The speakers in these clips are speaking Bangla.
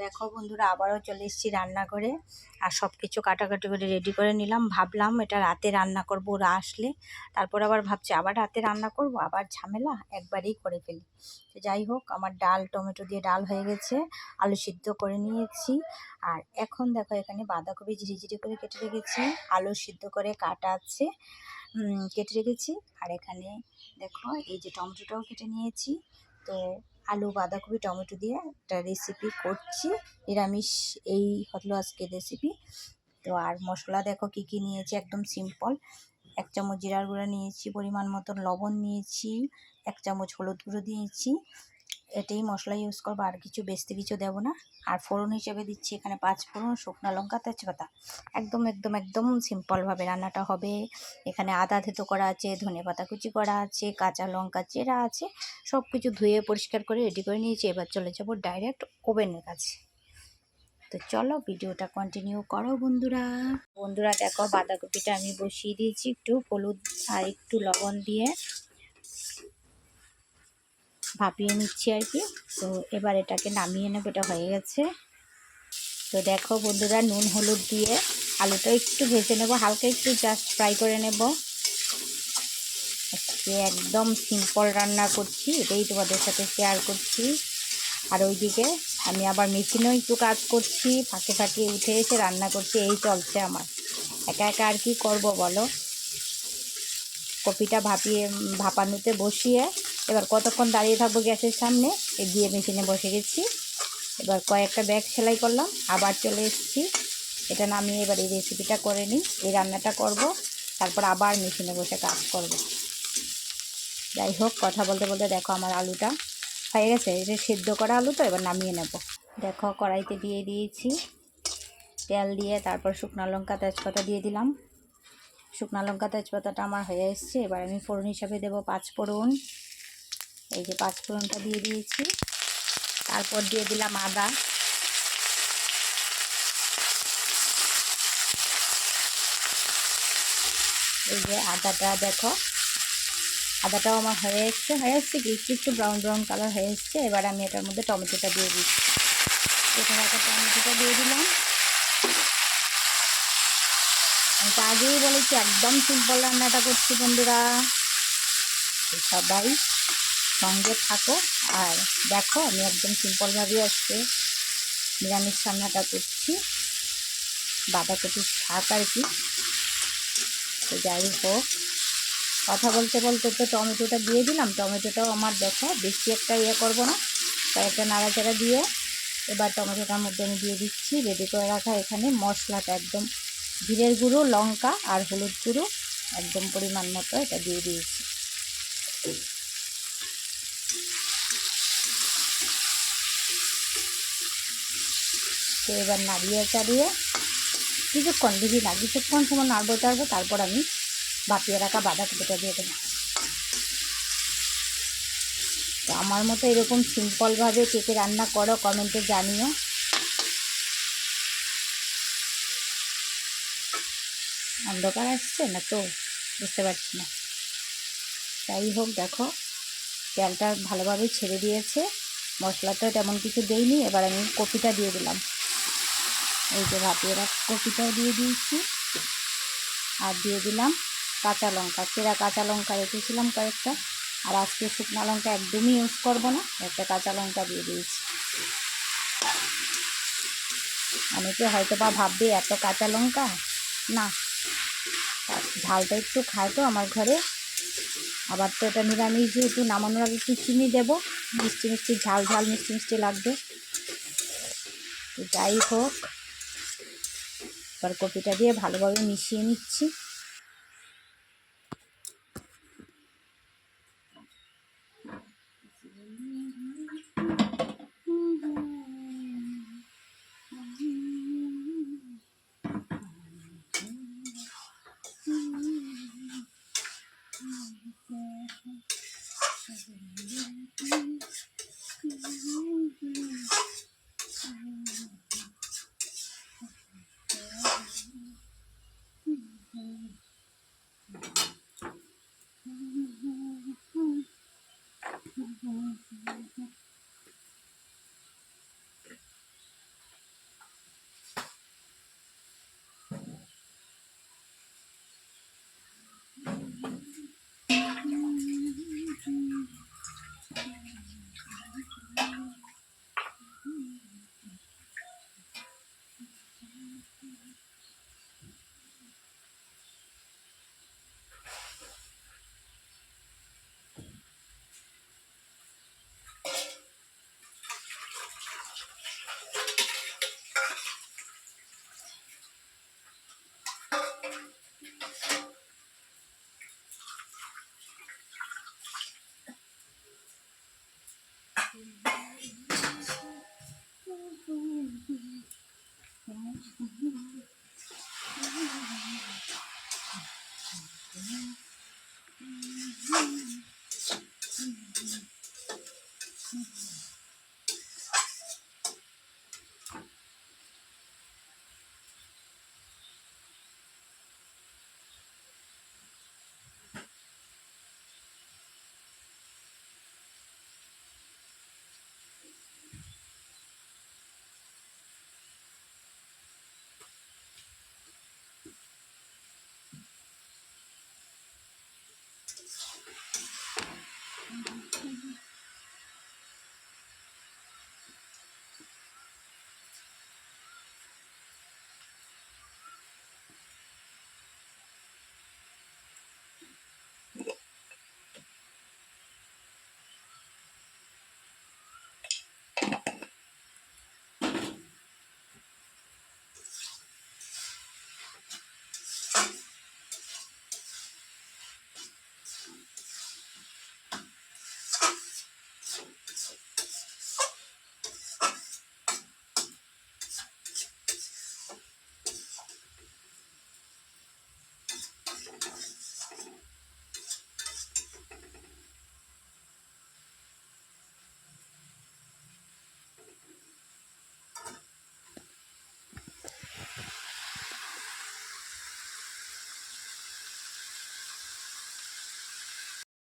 দেখো বন্ধুরা, আবারও চলে এসেছি রান্না করে আর সব কিছু কাটাকাটি করে রেডি করে নিলাম। ভাবলাম এটা রাতে রান্না করব, ওরা আসলে। তারপর আবার ভাবছি, আবার রাতে রান্না করব? আবার ঝামেলা? একবারেই করে ফেলি। তো যাই হোক, আমার ডাল, টমেটো দিয়ে ডাল হয়ে গেছে। আলু সিদ্ধ করে নিয়েছি। আর এখন দেখো, এখানে বাঁধাকপি ঝিরিঝিরি করে কেটে রেখেছি। আলু সিদ্ধ করে কাটা আছে। কেটে রেখেছি। আর এখানে দেখো, এই যে টমেটোটাও কেটে নিয়েছি। তো আলু, বাঁধাকপি, টমেটো দিয়ে একটা রেসিপি করছি। নিরামিষ এই হলো আজকে রেসিপি তো আর মশলা দেখো কি কি নিয়েছি, একদম সিম্পল এক চামচ জিরার গুঁড়া নিয়েছি, পরিমাণ মতন লবণ নিয়েছি, এক চামচ হলুদ গুঁড়ো দিয়েছি। এটাই মশলা ইউজ করব। আর কিছু বেশি কিছু দেবো না। আর ফোড়ন হিসেবে দিচ্ছি এখানে পাঁচ ফোড়ন, শুকনো লঙ্কা, তেজপাতা। একদম একদম একদম সিম্পলভাবে রান্নাটা হবে। এখানে আদা থেতো করা আছে, ধনে পাতা কুচি করা আছে, কাঁচা লঙ্কা চেরা আছে সব কিছু ধুয়ে পরিষ্কার করে রেডি করে নিয়েছি। এবার চলে যাব ডাইরেক্ট ওভেনের কাছে। তো চলো ভিডিওটা কন্টিনিউ করো বন্ধুরা। বন্ধুরা দেখো বাঁধাকপিটা আমি বসিয়ে দিয়েছি একটু হলুদ আর একটু লবণ দিয়ে। ভাপিয়ে নিচ্ছি আর কি। তো এবার এটাকে নামিয়ে নেব, এটা হয়ে গেছে। তো দেখো বন্ধুরা, নুন, হলুদ দিয়ে আলুটা একটু ভেজে নেব, হালকা একটু জাস্ট ফ্রাই করে নেব। আজকে একদম সিম্পল রান্না করছি, এটাই তোমাদের সাথে শেয়ার করছি। আর ওইদিকে আমি আবার মেশিনেও একটু কাজ করছি, ফাঁকে ফাঁকে উঠে এসে রান্না করছি, এই চলছে আমার। একা একা আর কি করব বলো? কপিটা ভাপিয়ে, ভাপানোতে বসিয়ে এবার কতক্ষণ দাঁড়িয়ে থাকব গ্যাসের সামনে, এ গিয়ে মেশিনে বসে গেছি। এবার কয়েকটা ব্যাগ সেলাই করলাম, আবার চলে এসেছি। এটা নামিয়ে এবার এই রেসিপিটা করে নিই, এই রান্নাটা করব, তারপর আবার মেশিনে বসে কাজ করব। যাই হোক, কথা বলতে বলতে দেখো আমার আলুটা হয়ে গেছে, এটা সেদ্ধ করা আলু তো, এবার নামিয়ে নেব। দেখো, কড়াইতে দিয়ে দিয়েছি তেল দিয়ে, তারপর শুকনো লঙ্কা, তেজপাতা দিয়ে দিলাম। শুকনো লঙ্কা, তেজপাতাটা আমার হয়ে এসছে, এবার আমি ফোড়ন হিসাবে দেবো পাঁচ ফোড়ন। এই যে পাঁচ ফোড়নটা দিয়ে দিয়েছি। তারপর দিয়ে দিলাম আদা। এই যে আদাটা দেখো। আদাটাও আমার হয়ে এসছে হয়ে এসছে কি? একটু একটু ব্রাউন ব্রাউন কালার হয়ে এসছে। এবার আমি এটার মধ্যে টমেটোটা দিয়ে দিচ্ছি। কেটে একটা টমেটোটা দিয়ে দিলাম। আমি তো আগেই বলেছি, একদম সিম্পল রান্নাটা করছি বন্ধুরা। সবাই। সঙ্গে থাকো। আর দেখো, আমি একদম সিম্পলভাবেই আজকে নিরামিষ রান্নাটা করছি। বাঁধাকপির শাক আর কি। তো যাই হোক, কথা বলতে বলতে তো টমেটোটা দিয়ে দিলাম। টমেটোটাও আমার দেখো, বেশি একটা ইয়ে করব না। কয়েকটা নাড়াচাড়া দিয়ে এবার টমেটোটার মধ্যে আমি দিয়ে দিচ্ছি। রেডি করে রাখা এখানে মশলাটা একদম জিরের গুঁড়ো, লঙ্কা আর হলুদ গুঁড়ো একদম পরিমাণ মতো এটা দিয়ে দিয়েছি। তো এবার নাড়িয়ে চাড়িয়ে কিছুক্ষণ দিবি না, কিছুক্ষণ সময় নাড়বো, চাড়বো, তারপর আমি ভাপিয়ে রাখা বাঁধাকপিটা দিয়ে দেবো। তো আমার মতো এরকম সিম্পলভাবে কেকে রান্না করো, কমেন্টে জানিও। অন্ধকার আসছে না তো? বুঝতে পারছি না। যাই হোক, দেখো, তেলটা ভালোভাবে ছেড়ে দিয়েছে। মশলাটা তেমন কিছু দেইনি, এবার আমি কপিটা দিয়ে দিলাম। এই যে ভাপিয়ে কপিটাও দিয়ে দিয়েছি। আর দিয়ে দিলাম কাঁচা লঙ্কা। চেরা কাঁচা লঙ্কা রেখেছিলাম কয়েকটা। আর আজকে শুকনো লঙ্কা একদমই ইউজ করব না, একটা কাঁচা লঙ্কা দিয়ে দিয়েছি। অনেকে হয়তো বা ভাববে এত কাঁচা লঙ্কা? না। ঝালটা একটু খায় তো আমার ঘরে। আবার তো এটা নিরামিষ যেহেতু, নামানোর আগে একটু চিনি দেবো। মিষ্টি মিষ্টি, ঝাল ঝাল মিষ্টি মিষ্টি লাগবে। যাই হোক। এবার কপিটা দিয়ে ভালোভাবে মিশিয়ে নিচ্ছি।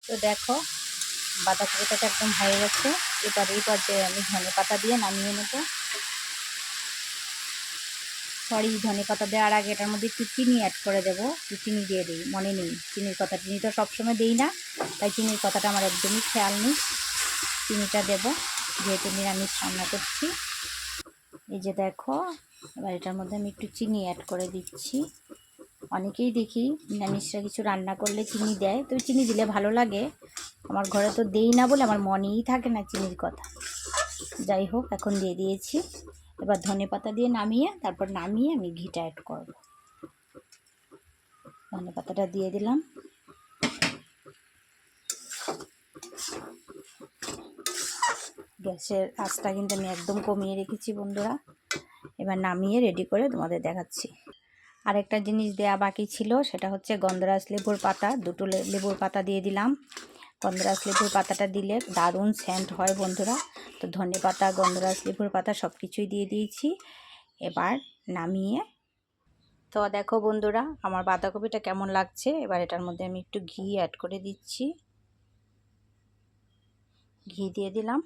তো দেখো বাঁধাকপিটা তো একদম হয়ে গেছে। এবার এই পর্যায়ে আমি ধনে পাতা দিয়ে নামিয়ে নেব। সরি ধনে পাতা দেওয়ার আগে এটার মধ্যে একটু চিনি অ্যাড করে দেবো। একটু চিনি দিয়ে দিই, মনে নেই। চিনির কথা, চিনি তো সবসময় দিই না, তাই চিনির কথাটা আমার একদমই খেয়াল নেই। চিনিটা দেব, যেহেতু নিরামিষ রান্না করছি। এই যে দেখো, এবার এটার মধ্যে আমি একটু চিনি অ্যাড করে দিচ্ছি। অনেকেই দেখি, নিরামিষরা কিছু রান্না করলে চিনি দেয় তো চিনি দিলে ভালো লাগে। আমার ঘরে তো দেই না বলে আমার মনেই থাকে না চিনির কথা। যাই হোক, এখন দিয়ে দিয়েছি। এবার ধনে পাতা দিয়ে নামিয়ে, তারপর নামিয়ে আমি ঘিটা অ্যাড করব। ধনে পাতাটা দিয়ে দিলাম। গ্যাসের আঁচটা কিন্তু আমি একদম কমিয়ে রেখেছি বন্ধুরা। এবার নামিয়ে রেডি করে তোমাদের দেখাচ্ছি। আরেকটা জিনিস দেয়া বাকি ছিল, সেটা হচ্ছে গন্ধরাজ লেবুর পাতা। দুটো লেবুর পাতা দিয়ে দিলাম। গন্ধরাজ লেবুর পাতাটা দিলে দারুণ সেন্ট হয় বন্ধুরা। তো ধনে পাতা, গন্ধরাজ লেবুর পাতা সব কিছুই দিয়ে দিয়েছি। এবার নামিয়ে তো দেখো বন্ধুরা, আমার বাঁধাকপিটা কেমন লাগছে? এবার এটার মধ্যে আমি একটু ঘি অ্যাড করে দিচ্ছি। ঘি দিয়ে দিলাম।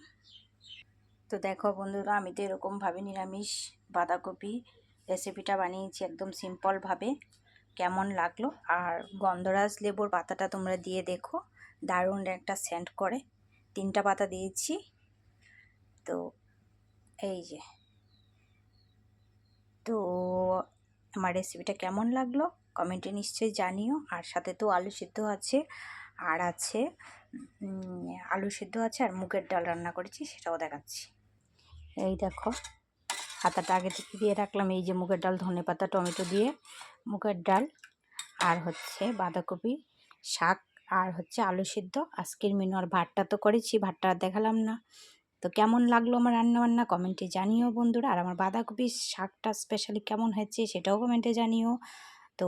তো দেখো বন্ধুরা, আমি তো এরকমভাবে নিরামিষ বাঁধাকপি রেসিপিটা বানিয়েছি একদম সিম্পলভাবে কেমন লাগল? আর গন্ধরাজ লেবুর পাতাটা তোমরা দিয়ে দেখো। দারুণ একটা সেন্ট করে। তিনটা পাতা দিয়েছি। তো এই যে। তো আমার রেসিপিটা কেমন লাগল? কমেন্টে নিশ্চয়ই জানিও। আর সাথে তো আলু সিদ্ধ আছে। আর আছে আলু সিদ্ধ আছে আর মুগের ডাল রান্না করেছি, সেটাও দেখাচ্ছি। এই দেখো। হাতাটা আগে থেকে দিয়ে রাখলাম, এই যে মুগের ডাল, ধনে পাতা, টমেটো দিয়ে মুগের ডাল, আর হচ্ছে বাঁধাকপি শাক, আর হচ্ছে আলু সিদ্ধ। আজকের মেনু আর ভাতটা তো করেছি, ভাতটা দেখালাম না। তো কেমন লাগল আমার রান্নাবান্না কমেন্টে জানিও বন্ধুরা, আর আমার বাঁধাকপির শাকটা স্পেশালি কেমন হয়েছে সেটাও কমেন্টে জানিও। তো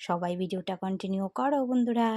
সবাই ভিডিওটা কন্টিনিউ করো বন্ধুরা।